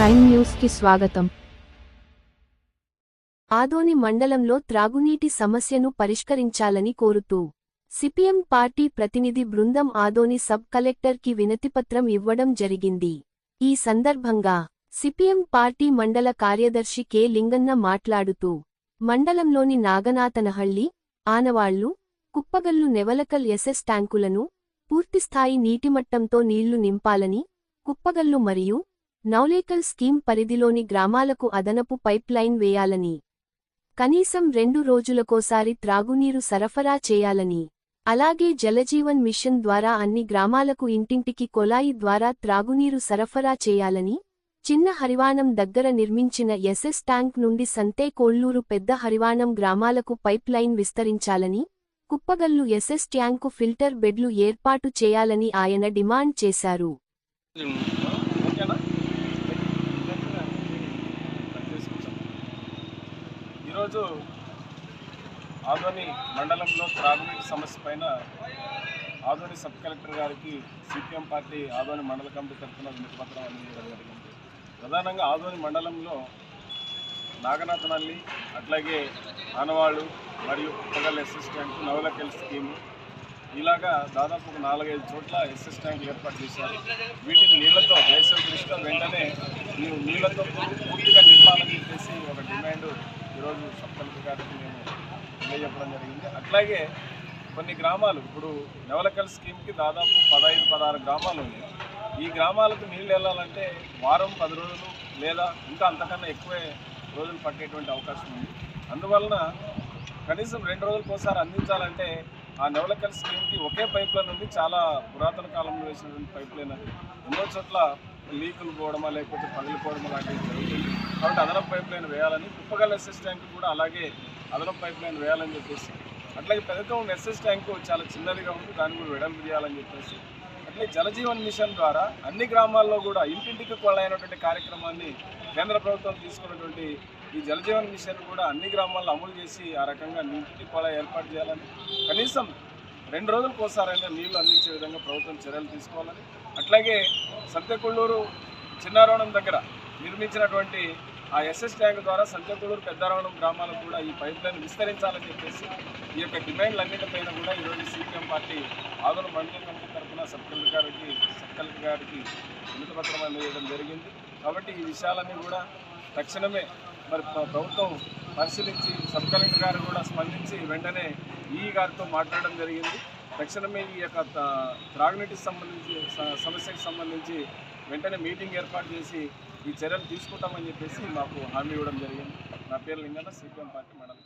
Prime న్యూస్కి స్వాగతం. ఆదోని మండలంలో త్రాగునీటి సమస్యను పరిష్కరించాలని కోరుతూ సిపిఎం పార్టీ ప్రతినిధి బృందం ఆదోని సబ్ కలెక్టర్కి వినతిపత్రం ఇవ్వడం జరిగింది. ఈ సందర్భంగా సిపిఎం పార్టీ మండల కార్యదర్శి కె లింగన్న మాట్లాడుతూ మండలంలోని నాగనాథనహళ్ళి ఆనవాళ్ళు కుప్పగల్లు నెవలకల్ ఎస్ఎస్ ట్యాంకులను పూర్తిస్థాయి నీటిమట్టంతో నీళ్ళు నింపాలని కుప్పగల్లు మరియు నౌలేకల్ స్కీమ్ పరిధిలోని గ్రామాలకు అదనపు పైప్లైన్ వేయాలని. కనీసం రెండు రోజులకోసారి త్రాగునీరు సరఫరా చేయాలని. అలాగే జలజీవన్ మిషన్ ద్వారా అన్ని గ్రామాలకు ఇంటింటికి కొలాయి ద్వారా త్రాగునీరు సరఫరా చేయాలని చిన్న హరివాణం దగ్గర నిర్మించిన ఎస్ఎస్ ట్యాంక్ నుండి సంతే కోళ్ళూరు పెద్ద హరివాణం గ్రామాలకు పైప్లైన్ విస్తరించాలని కుప్పగల్లు ఎస్ఎస్ ట్యాంకు ఫిల్టర్ బెడ్లు ఏర్పాటు చేయాలని ఆయన డిమాండ్ చేశారు. ఈరోజు ఆదోని మండలంలో త్రాగునీటి సమస్య పైన ఆదోని సబ్ కలెక్టర్ గారికి సిపిఎం పార్టీ ఆదోని మండల కమిటీ తరఫున వినతిపత్రం అందించడం జరిగింది. ప్రధానంగా ఆదోని మండలంలో నాగనాథనల్లి అట్లాగే ఆనవాళ్ళు మరియు Puttagal SS tank Navalakal scheme ఇలాగా దాదాపు ఒక నాలుగైదు చోట్ల ఎస్ఎస్ ట్యాంకులు ఏర్పాటు చేశారు. వీటిని నీళ్ళతో వేసవి దృష్ట్యా వెంటనే నీవు నీళ్ళతో పూర్తిగా నింపాలని చెప్పేసి ఒక డిమాండ్ ఈరోజు సబ్ కలెక్టర్ గారికి మేము తెలియజెప్పడం జరిగింది. అట్లాగే కొన్ని గ్రామాలు ఇప్పుడు నెవలకల్ స్కీమ్కి దాదాపు పదహైదు పదహారు గ్రామాలు ఉన్నాయి. ఈ గ్రామాలకు నీళ్ళు వెళ్ళాలంటే వారం పది రోజులు లేదా ఇంకా అంతకన్నా ఎక్కువే రోజులు పట్టేటువంటి అవకాశం ఉంది. అందువలన కనీసం రెండు రోజులకు ఒకసారి అందించాలంటే ఆ నెవలకల్ స్కీమ్కి ఒకే పైప్ లైన్ ఉంది. చాలా పురాతన కాలంలో వేసినటువంటి పైప్ లైన్ అది. ఎన్నో చోట్ల లీకులు పోవడమా లేకపోతే పగిలిపోవడమా లాంటివి జరుగుతుంది కాబట్టి అదనపు పైప్ లైన్ వేయాలని కుప్పగల్ ఎస్ఎస్ ట్యాంక్ కూడా అలాగే అదనపు పైప్ లైన్ వేయాలని చెప్పేసి అట్లాగే పెద్దగా ఎస్ఎస్ ట్యాంక్ చాలా చిన్నదిగా ఉంది దాన్ని కూడా వెడల్పు చేయాలని చెప్పేసి అట్లే జలజీవన్ మిషన్ ద్వారా అన్ని గ్రామాల్లో కూడా ఇంటింటికి కొలైనటువంటి కార్యక్రమాన్ని కేంద్ర ప్రభుత్వం తీసుకున్నటువంటి ఈ జలజీవన్ మిషన్ కూడా అన్ని గ్రామాల్లో అమలు చేసి ఆ రకంగా ఇంటింటి కొల ఏర్పాటు చేయాలని కనీసం రెండు రోజులకు ఒకసారైనా నీళ్ళు అందించే విధంగా ప్రభుత్వం చర్యలు తీసుకోవాలని. అట్లాగే సత్యకొల్లూరు చిన్నారోణం దగ్గర నిర్మించినటువంటి ఆ ఎస్ఎస్ ట్యాంక్ ద్వారా సంతకొల్లూరు పెద్దారవణం గ్రామాలకు కూడా ఈ పైప్ లైన్ విస్తరించాలని చెప్పేసి ఈ యొక్క డిమాండ్లన్నిటిపైన కూడా ఈరోజు సిపిఎం పార్టీ ఆదోళన మండలి కమిటీ తరఫున సబ్ కలెక్టర్ గారికి సబ్ కలెక్టర్ గారికి వినతపత్రం అందజేయడం జరిగింది. కాబట్టి ఈ విషయాలన్నీ కూడా తక్షణమే మరి ప్రభుత్వం పరిశీలించి సబ్ కలెక్టర్ గారు కూడా స్పందించి వెంటనే ఈ గారితో మాట్లాడడం జరిగింది. తక్షణమే ఈ యొక్క త్రాగునీటికి సంబంధించి సమస్యకు సమస్యకి సంబంధించి వెంటనే మీటింగ్ ఏర్పాటు చేసి ఈ చర్యలు తీసుకుంటామని చెప్పేసి మాకు హామీ ఇవ్వడం జరిగింది. నా పేరు లింగన్న సిపిఎం పార్టీ మండల